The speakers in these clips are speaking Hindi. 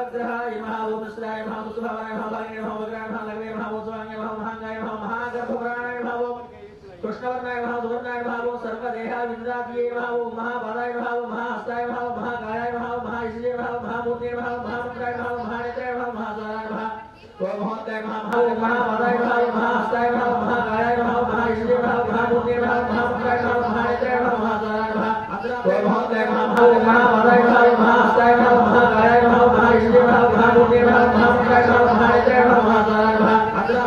ग्रहाय महाभूतस्राय महाभूतभावाय महाभागे महाभग्राय महालग्ने महाभूतवांगे महामहांगाय महागर्भपुराणाय महाभो कृष्णवर्णाय, महासुवर्णाय महाभो सर्वदेहाविन्द्रादिये महाभो महाबालाय महाभो महाहस्ताय महाभो महाकायाय महाभो महायशिजे महाभो महाभूते महाभो महामुद्राय महाभो महानेत्राय महाभो महाद्वाराय महाभो महाभूताय महाभो महाबालाय महाभो महाहस्ताय महाभो महाकायाय महाभो महायशिजे महाभो महाभूते महाभो महामुद्राय महाभो महानेत्राय महाभो महाद्वाराय महाभो महाभूताय महाभो महाबालाय महाभो महाहस्ताय महाभो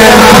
मां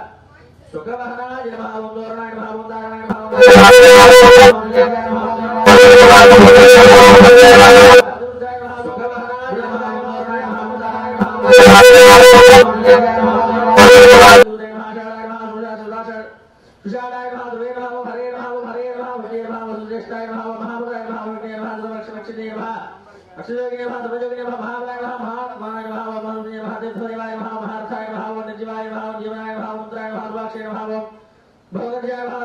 भगवान जय भाव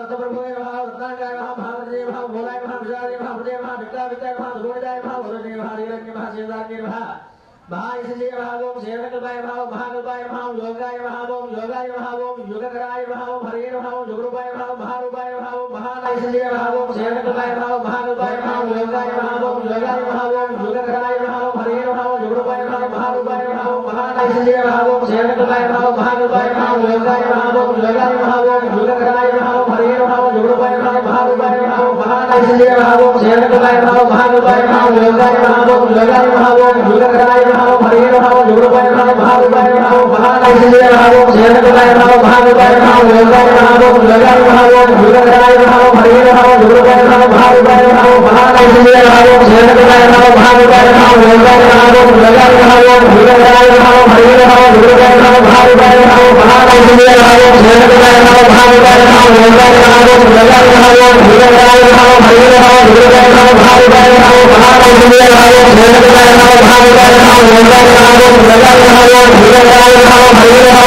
भोलाय महा विशाली महा भाव महा विकला विकला भाव गोविंदाय भाव भोरणे महा रीरण्य महा भाव महा महायशे महावोम शेरणकल्पाय महावोम महाकल्पाय भाई भाव महावोम योगाय महावोम लोगाय भाव ओम महावोम योगरूपाय महावोम महारूपाय महावोम महायशे महावोम भाव महावोम रूपाय भाव योगाय महावोम योगाय महावोम योगकराय महावोम हरे महावोम योगरूपाय महावोम महारूपाय महावोम महायशे महावोम भाव महावोम महाकल्पाय महावोम योगाय महावोम योगाय महावोम योगकराय भाव हरे रूपाय भाव महावोम महारूपाय महाव महानायशे महावोम शेरकल्पाय महाव महाकल्पाय महाव योगाय महावोम योगाय महावोम योगकराय महाव हरे महाव योगरूपाय महाव महारूपाय महाव महानायशे महावोम शेरकल्पाय महाव महाकल्पाय महाव योगाय महावोम योगाय महावोम योगकराय महाव हरे महाव योगरूपाय महाव महारूपाय महाव महानायशे महावोम शेरकल्पाय महाव महाकल्पाय महाव योगाय महावोम योगाय महावोम योगकराय महाव हरे महाव योगरूपाय महाव महारूपाय महाव महानायशे महावोम शेरकल्पाय महाव महाकल्पाय महाव योगाय महावोम योगाय महावोम योगकराय महाव हरे महाव योगरूपाय महाव महारूपाय महाव महानायशे महावोम शेरकल्पाय महाव महाकल्पाय महाव योगाय महावोम योगाय महावोम योगकराय महाव हरे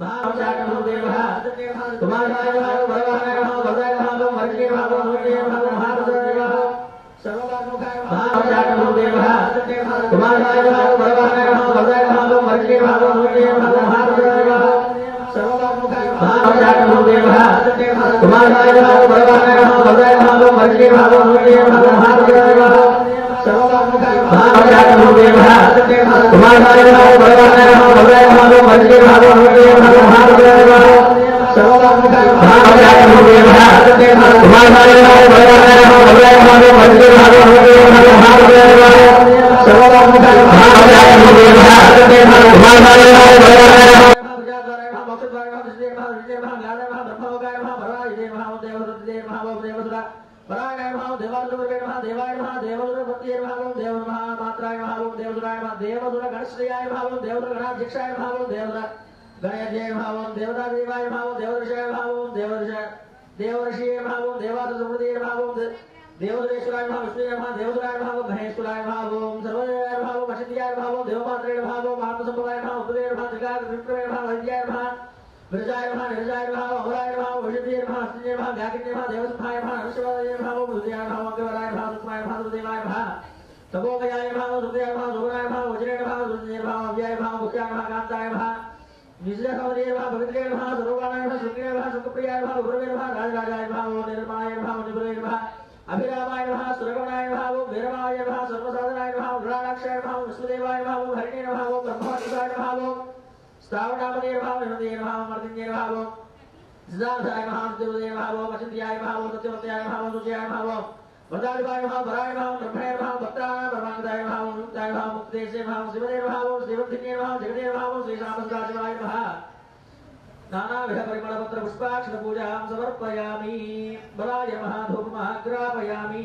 भावचाटो देवः कुमाराय भागो भगवाय भागो भदाय भागो वर्गे भागो भूगे भागो भारतदेवः भावचाटो देवः कुमाराय भागो भगवाय भागो भदाय भागो वर्गे भागो भूगे भागो भारतदेवः भावचाटो देवः कुमाराय भागो भगवाय भागो भदाय भागो वर्गे भागो भूगे भागो भारतदेवः कुमार भाई भाव भगवान भाव भगवान भाव मंदिर भाव हृदय भाव महाविद्यालय भाव कुमार भाई भाव भगवान भाव भगवान भाव मंदिर भाव हृदय भाव महाविद्यालय भाव कुमार भाई भाव भगवान भाव भगवान भाव पराय भाव देवालुवे नमः देवाय नमः देवलुवे भक्तिये नमः ओम देव नमः मात्राय नमः ओम भाव नमः देवदुर गणश्रेयाय नमः भाव देवदुर गणाध्यक्षाय नमः ओम भाव गणयज्ञाय नमः भाव देवदा भाव नमः ओम देवदृशाय नमः ओम देवदृश देवर्षिये भाव ओम देवादुरमृते नमः भाव देवदुरेश्वराय नमः विष्णुये नमः देवदुराय नमः भाव महेश्वराय भाव ओम सर्वदेवाय नमः ओम वसतियाय नमः ओम देवपात्राय नमः ओम आत्मसंपदाय नमः उपदेय नमः जगार विप्रय नमः वैद्याय नमः हृदय भाव हृदय भाव अहोराय नमः वैष्णवे नमः अस्तिने नमः व्याकटे नमः, देवसुखाय भाव नमस्वाय नमः बुद्धाय नमः अग्रवाय नमः तस्माय नमः सुदेवाय नमः तपोगयाय नमः सुदेवाय नमः, सुगुणाय नमः वज्रे नमः रुद्रे नमः अव्याय नमः मुख्याय नमः कांताय नमः निजसौरे नमः भगत्रे नमः सरोवाणाय नमः सुक्रे नमः, सुखप्रियाय नमः, गुरुवे नमः, राजराजाय नमः ओम निर्माय नमः निपुरे नमः, अभिरामाय नमः, सुरगुणाय नमः, ओम भैरवाय नमः सर्वसाधनाय नमः उग्राक्षाय नमः विष्णुदेवाय नमः भाव हरिणे नमः, ओम ब्रह्मवादिवाय नमः, ओम श्रावणामदेर्भावहृदयर्भावमर्दिन्यर्भावो सिद्धार्थाय महानुदेवदय सत्यवत्याय भाव भराय भाव ब्रह्मणे भाव भत्राय परमानंदाय भाव मुक्ताय भाव मुक्तेशे भाव भाव श्री भाव परिमल पत्र समर्पयामि बलाय महाधूप महाग्रापयामि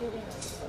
doing.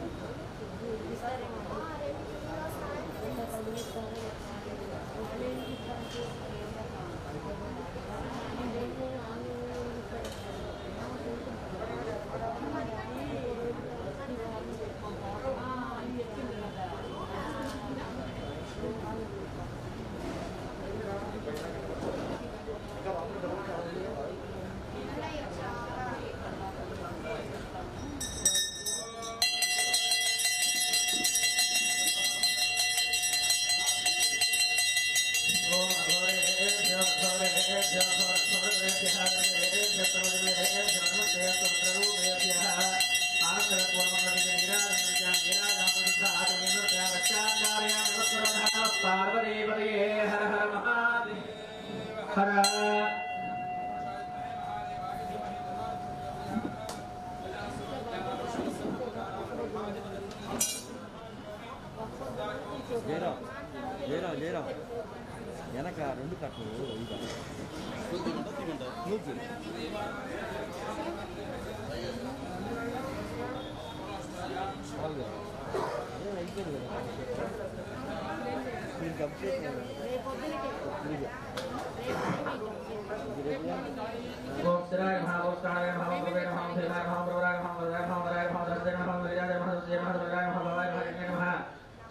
गोपसराय नमः गोपसराय नमः गोपवे नमः गोपवेराय नमः गोपवराय नमः गोपवराय नमः गोपवराय नमः दर्शय नमः दर्शय नमः दर्शय नमः दर्शय नमः भवाय नमः कृष्ण नमः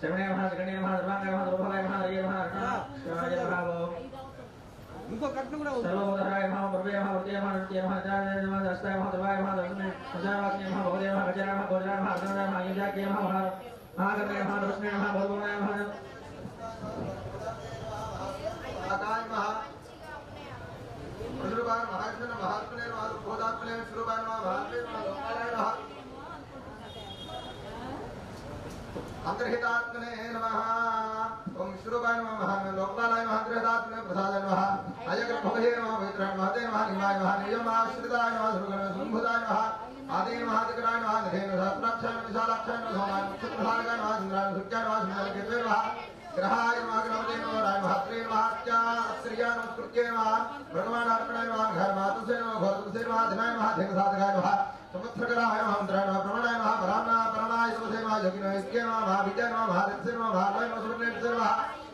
शरणे नमः शरणे नमः सर्वांगाय नमः सर्वभवाय नमः हरिये नमः शिवाय नमः इनको कटने को ना सर्वोदराय नमः प्रवे नमः वर्ते नमः नृत्य नमः जाय नमः दस्ताय नमः दवाय नमः दर्शने सजावाग्ने नमः भगवदे नमः गजराय नमः गोजराय नमः अर्जुनाय नमः युजाग्ने नमः महागणे नमः दर्शने नमः भगवाय नमः आदाय महा रुद्रबाण महाजन महात्मने नमः बोधात्मने सुरबाण नमः महात्मने नमः लोकाय नमः अंतर्हितात्मने नमः। ओम श्रुबाय नमः, महात्मने लोकपालाय नमः अंतर्हितात्मने प्रसादाय नमः। अजग्रभवे नमः, पवित्राय नमः ते नमः, निमाय नमः नियमाश्रिताय नमः सुरगण सुंभुदाय नमः आदि नमः अधिकराय नमः निधेन सहस्राक्षाय नमः, विशालाक्षाय नमः, सोमाय मुक्षप्रसादाय नमः सुंदराय सुख्याय नमः सुंदरकेतवे नमः, ग्रहाय नमः ग्रहणे नमः राय महात्रे नमः अत्याश्रिया नमः कृत्ये नमः भगवान अर्पणाय नमः घर मातुसे नमः भरतुसे नमः धनाय नमः धेन साधकाय नमः संवत्सरकराय नमः मंत्राय नमः प्रमाणाय नमः परामना परमाय सुमसे नमः जगिनो इक्के नमः महाविद्याय नमः महारथसे नमः महालय नमः सुवर्णेभ्यसे नमः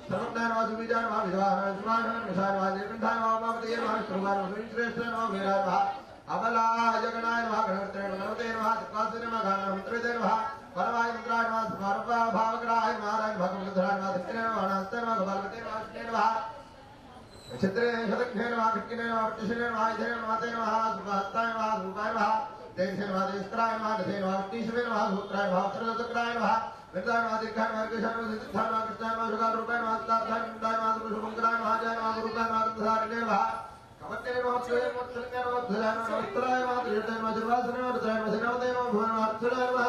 सर्वज्ञाय नमः सुविजाय नमः विद्वाय नमः सुमाय नमः निशाय नमः जयकण्ठाय नमः उमापतये नमः श्रुवाय नमः सुश्रेष्ठाय नमः वीराय नमः अबला जगनाय नमः गणपते नमः गणपते नमः त्रिकासे नमः गाना मंत्रिते नमः परमाय मंत्राय नमः स्मारका भावग्राय महाराज भगवद्धाय नमः दक्षिणे नमः अनस्ते नमः गोपालपते नमः कृष्णे नमः क्षत्रे शतघ्ने नमः कृष्णे नमः प्रतिशने नमः इधे नमः ते नमः सुभहस्ताय नमः रूपाय नमः तेजसे नमः तेजस्त्राय नमः दधे नमः तीसरे नमः सूत्राय नमः सर्वचक्राय नमः वृद्धाय नमः दीर्घाय नमः कृष्णाय नमः सिद्धाय नमः कृष्णाय नमः शुगार रूपाय सिद्धार्थाय नमः नमः शुभंकराय नमः जय नमः गुरुपाय नमः गन्धधारिणे नमः कवत्ते नमः प्रिय नमः त्रिण्य नमः ध्वजाय नमः नमस्त्राय नमः त्रिजटाय नमः सर्वासने नमः रुद्राय नमः सेनापते नमः भुवन नमः अर्थुराय नमः।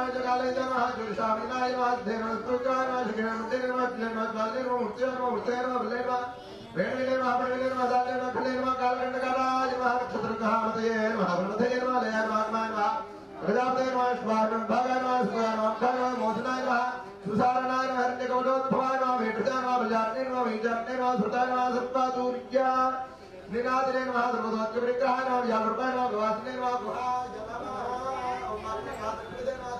नमः सुधाय नमः लक्ष्माय नमः तेजोवान्ये नमः भक्ते नमः नमः अर्थाय नमः अर्थाय नमः राय नमः गंभीर नमः गंभीराय नमः नमः विप्रदरूपाय नमः नमः वृक्षणाकर्कस्थले नमः भुवे नमः दितिक्षुदशनाय नमः नमः महानाय नमः नमः लये नमः दिट्टाय नमः नमः नमः जगालय बाले बले दाले प्रजापते नमः स्वाहाय नमः नमः सुखाय नमः मोचनाय नमः सुसारणाय नमः हरण्यकवचोद्भवाय नमः वेटजाय नमः बजाते नमः वीजाते नमः सुताय नमः सत्पादूर्या निनादने नमः सर्वदोत्कविग्रहाय नमः व्यावृताय नमः भवासने नमः गुहाय नमः ओम मातृ मातृ मातृ मातृ नमः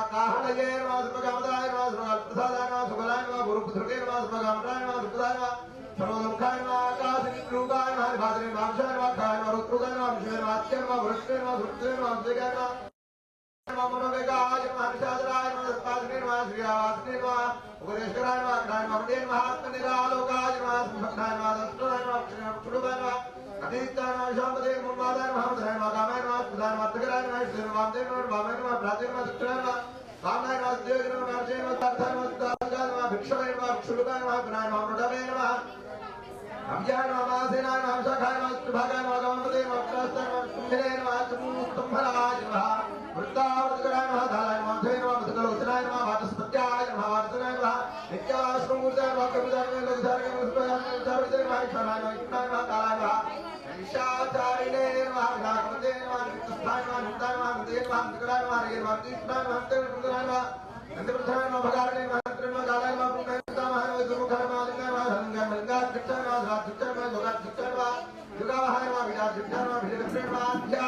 सुबलाय नमः गुरुपुत्रके नमः सुभगामदाय नमः सर्वलोकाय नमः आकाशनिरूपाय नमः भाद्रे वाक्षाय नमः खाय नमः रुद्रुगाय नमः विष्णुवे नमः आत्य नमः वृष्णे नमः धृत्वे नमः अब्जगाय नमः नमः मनोवेगाय नमः निशाचराय नमः सत्पादने नमः श्रीयावासने नमः उपदेशकराय नमः अग्राय नमः वंदे नमः आत्मनिरालोकाय नमः सम्भक्ताय नमः दस्तुराय नमः क्षुणुभाय नमः अतीताय नमः शाम्पदे मुम्मादाय नमः मधुराय नमः कामाय नमः प्रधान नमः अर्थकराय नमः श्री नमः वामाय नमः प्राचे नमः दक्षिणाय नमः वामनाय नमः देव नमः नार्चे नमः पार्थाय नमः दासगाय नमः भिक्षवे नमः क्षुलुकाय नमः गुणाय नमः मृडवे नमः अभियान नमासेनाय नमः शाखाय नमः सुभागाय नमः गमपते नमः प्रास्ताय नमः कुम्भिरे नमः चमूस्तम्भराय नमः वृत्तावर्तकराय नमः धाराय नमः धे नमः मधुकलोचनाय नमः वाचस्पत्याय नमः वाचनाय नमः नित्याश्रमूर्ताय नमः कविताय नमः लोकधारय नमः सुभागाय नमः उद्धारविजय नमः क्षणाय नमः इष्टाय नमः कालाय नमः निशाचारिणे नमः विनाशपते नमः नित्यस्थाय नमः नित्याय नमः नित्ये नमः निकराय नमः हरे नमः तीर्थाय नमः हस्ते नमः नमः नंदप्रथाय नमः भगारणे नमः हस्ते नमः कालाय नमः पुण्यकाय नमः दुर्मुखाय नमः लिंगाय नमः हरिंगाय नमः लिंगाय कृष्णाय नमः धरात् कृष्णाय नमः लोकात् कृष्णाय नमः दुर्गावहाय नमः विराट कृष्णाय नमः भिजलक्ष्मी नमः अध्या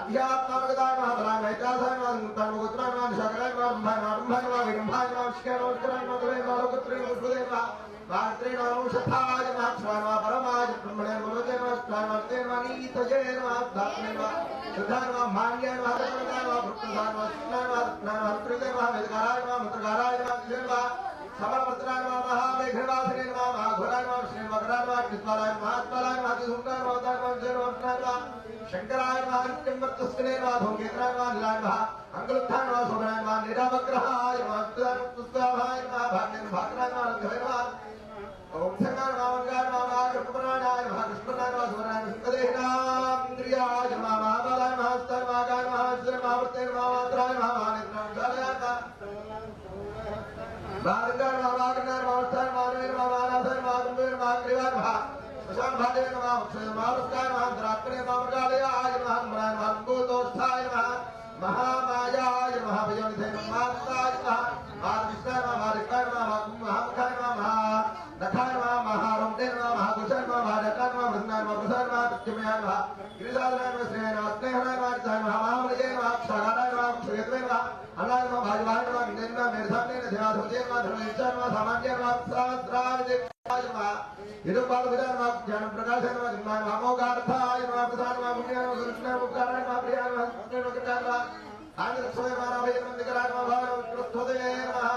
अध्यात्मागताय नमः बलाय नमः इतिहासाय नमः मुक्ताय नमः गोत्राय नमः निशाकराय नमः ब्रह्माय नमः ब्रह्माय नमः विरम्भाय नमः विष्काय नमः विष्कराय नमः कवे नमः लोकत्रे नमः पुष्पदे नमः भारत्रे नमः औषधाय नमः क्षवाय नमः परमाय ब्रह्मणे नमः लोके नमः स्थाय नमः ते शुद्धाय नमः मान्याय नमः धर्मदाय नमः भक्तदाय नमः कृष्णाय नमः कृष्णाय नमः कृते नमः वेदकाराय नमः मंत्रकाराय नमः कृष्णाय नमः नमः शंकराय नमः नित्यं वर्तस्कने नमः धूमकेतनाय नमः निरावग्रहाय नमः पुस्तकाय भाग्यं भाग्राय ओम नमः महाकृष्णपराणाय नमः कृष्णनाय नमः सुवराय सुखदेहिनाम इंद्रियाय नमः महाबलाय नमः हस्ताय नमः गाय नमः हस्ते नमः वृत्ते नमः मात्राय नमः महानेत्राय शालयाय नमः बालकाय नमः बालकाय नमः अवस्थाय नमः मानवे नमः मानासाय नमः कुम्भे नमः क्रियाय नमः प्रशांत भादे नमः अक्षय नमः वृत्ताय नमः अंतरात्मने नमः मृगालयाय नमः कुम्भराय नमः कुम्भोदोष्ठाय नमः महामायाय नमः भयोनिधे नमः माताय नमः महाविष्णाय नमः महारिकाय नमः महामुखाय नमः महानखाय नमः महारमते नमः महाकुशाय नमः महाजटाय नमः वृंदाय नमः प्रसाय नमः प्रत्युमयाय नमः गिरिजादनाय नमः श्रेयाय नमः स्नेहनाय नमः चिताय नमः महामृगे नमः क्षाराय नमः क्षयत्वे नमः अन्नाय नमः भाजवाय नमः विजय नमः मेधाने ध्याधुजे नमः धर्मेशाय नमः सामान्य नमः सहस्राविजय नमः यदुपादभुजाय नमः ज्ञान प्रकाशाय नमः जिन्माय नमः अमोघार्थाय नमः प्रसाद नमः पुण्याय नमः कृष्णाय नमः उपकाराय नमः प्रियाय नमः कृष्णाय नमः कृताय नमः आनंदस्वय नमः भय नमः निकराय नमः भाव कृष्णोदय नमः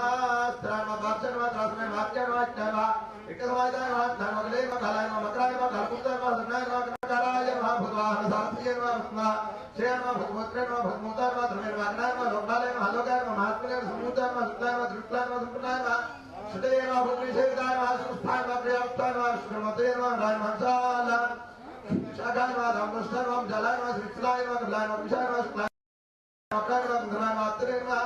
स्त्राय नमः भाक्षय नमः त्रासमय नमः आज्ञाय नमः अज्ञाय नमः इक्कसमायताय नमः धर्म मगले नमः कालाय नमः मकराय नमः धर्मपुत्राय नमः सन्नाय नमः कनकाराय नमः भगवान् सारथिये नमः भगवा श्रेय नमः भगवत्रे नमः भगमुताय नमः धर्मे नमः अग्नाय नमः लोकपालाय नमः लोकाय नमः महात्मने नमः समुदाय नमः सुताय नमः धृष्टाय नमः संपूर्णाय नमः सुतये नमः भूमिशेताय नमः सुस्थाय नमः प्रियावस्थाय नमः श्रीमते नमः राय मंसाला शाखाय नमः रामकृष्णाय नमः जलाय नमः श्रीलाय नमः कमलाय नमः विशाय नमः शुक्लाय नमः गंधर्वाय नमः अत्तरे नमः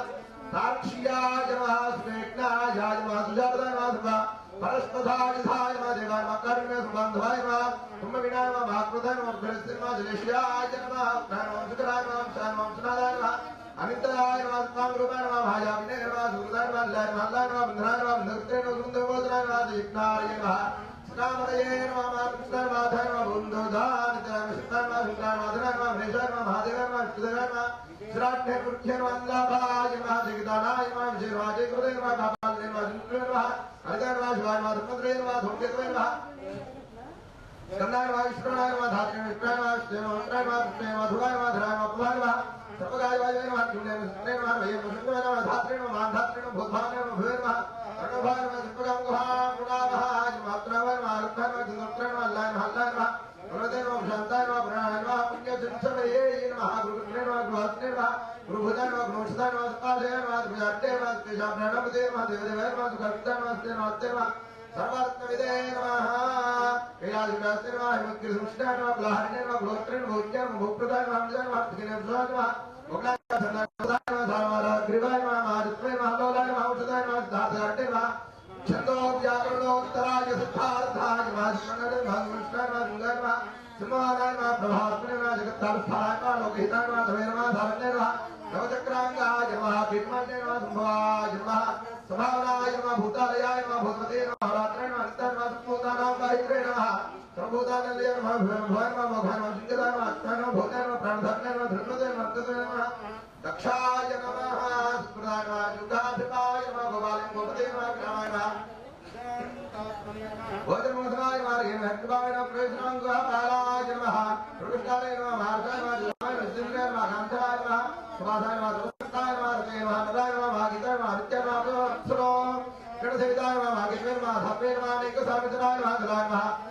तार्क्ष्याय नमः सुमेघ्नाय नमः सुजाताय नमः सुभा परस्पधाय धाय नमः देवाय नमः कारुण्य सुबन्धवाय नमः कुम्भविनाय नमः महाकृताय नमः बृहस्पति नमः जलेश्याय नमः प्राय नमः शुक्राय नमः शाय नमः सुनादाय नमः अनिताय नमः स्वामरूपाय नमः भाजाविने नमः सुहृदाय नमः लाय नमः लाय नमः बन्धनाय नमः बन्धकृत्रे नमः सुन्दरबोधनाय नमः दीप्नाय नमः सुकामदये नमः मातृकृष्णाय नमः धाय नमः बन्धोधाय नमः शुक्लाय नमः शुक्लाय नमः धनाय नमः महेशाय नमः महादेवाय नमः विष्णुदेवाय नमः श्राद्धे कृत्य नमः अंगाभाय नमः जगदानाय नमः विजयराजे कृते नमः कापाले नमः जिन्द्रे नमः हरिदाय नमः शिवाय नमः धर्मद्रे नमः धूमकेतवे नमः स्कन्दाय नमः विष्णुनाय नमः धात्रे नमः विष्णाय नमः विष्णुदेवाय नमः विष्णाय नमः विष्णुदेवाय नमः धुवाय नमः धराय नमः प्रभाय नमः सर्वकार्यवाय नमः नमः सने नमः नमः धात्रे नमः नमः भूतभाने नमः भुवे नमः अरणभाय नमः नमः रुद्राय नमः चंद्रत्राय नमः नमः नवचक्राङ्गाय नमः भीष्माय नमः सम्भवाय नमः स्वभावनाय नमः भूतालयाय नमः भूतमते नमः रात्रे नमः नित्याय नमः सुभूतानां गायत्रे नमः सर्वभूतानन्दे नमः भवाय नमः मोघाय नमः सिंहदाय नमः अक्षाय नमः भूताय नमः प्राणधारणाय नमः धृण्वते नमः अर्कते नमः दक्षाय नमः सुप्रदाय नमः युगाधिपाय नमः गोपालय गोपते नमः ग्रामाय नमः भोजनमोदनाय मार्गेण हरिवाय नमः प्रवेशनाङ्गाय नमः प्रकृष्टाय नमः महार्षाय नमः जलाय नमः सिंहाय नमः कान्ताय नमः सुभाषाय नमः दुष्टाय नमः रते नमः नदाय नमः भागिताय नमः नित्याय नमः अप्सरो गणसेविताय नमः भागेश्वर नमः धात्रे नमः अनेकसामितराय नमः गदाय नमः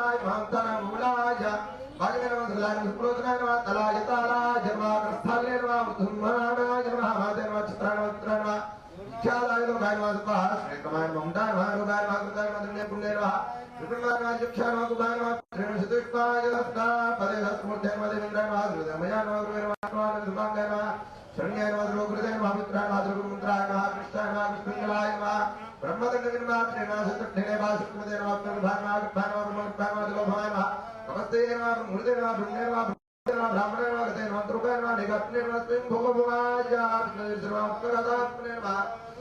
नमः कृष्णाय नमः कृष्णलाय नमः ब्रह्मदण्ड निर्मात्रे नमः सतुष्ठिने भाषुक्मते नमः अग्निर्भाय नमः अग्निर्भाय नमः ब्रह्मनिर्भाय नमः दिलोभाय नमः नमस्ते नमः मुहूर्ते नमः ब्रह्मणे नमः नमः ब्राह्मणे नमः गते नमः द्रुपे नमः निगत्ने नमः स्वयं भोगभुवाय सर्वात्मकदात्मने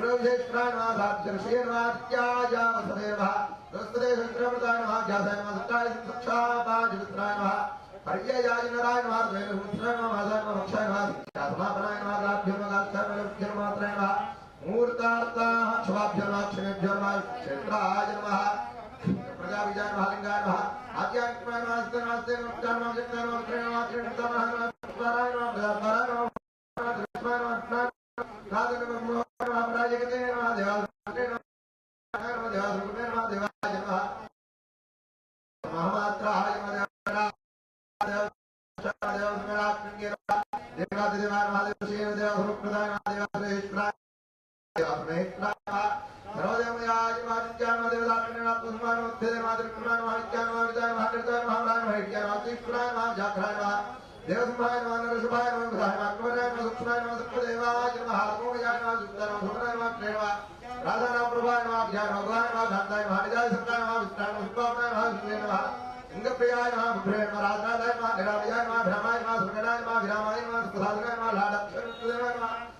हृदय नमः नमः दक्षाय नमः वराय नमः जराधरात्मने नमः अमृताय नमः गुरुविशेषणाय नमः साध्यर्षये नमः आदित्याय वसवे नमः बृहस्पते शङ्करमृताय नमः व्यासाय नमः जगत्राय नमः नराय नमः सहस्राय नमः मासाय नमः भक्षाय नमः समापनाय नमः राभ्यो नमः गास्थाय नमः लभ्यो नमः मात्राय नमः मूर्तार्थाः क्षमाभ्यो नमः क्षमेभ्यो नमः क्षेत्राय नमः प्रजाविजय नमः नमः नमः हस्ते नमस्ते नमस्कार नमः नमः नमः नमः नमः नमः नमः मोह पराजगते नमः देवाय नमः देवाय नमः देवाय नमः महामात्राय देवादिदेवाय महादेव श्री देव स्वरूपप्रदाय सर्वदेवयाय महादित्याय महादेवदात्मने नात्मसमाय नमस्ते महादित्याय महादित्याय महाविद्याय महानिर्दय महाराय महाविद्याय महातीष्णाय महाजाग्राय नमः देवसंभाय नमः नरसुमाय नमः बुधाय नमः कुमाराय नमः सुक्षुनाय नमः सत्पदेवाय नमः हार्मोनियाय नमः जुक्ताय नमः सुमनाय नमः प्रेय नमः प्रभाय नमः अभ्याय नमः गुहाय नमः धान्ताय नमः निजाय सत्ताय नमः विस्ताय नमः सुभावनाय नमः सुन्दे नमः लिंगप्रियाय नमः बुभ्रे नमः राजराजाय नमः निरामयाय नमः भ्रमाय नमः सुगणाय नमः विरामाय नमः सुप्रसादनाय नमः लाडक्षरदेवाय नमः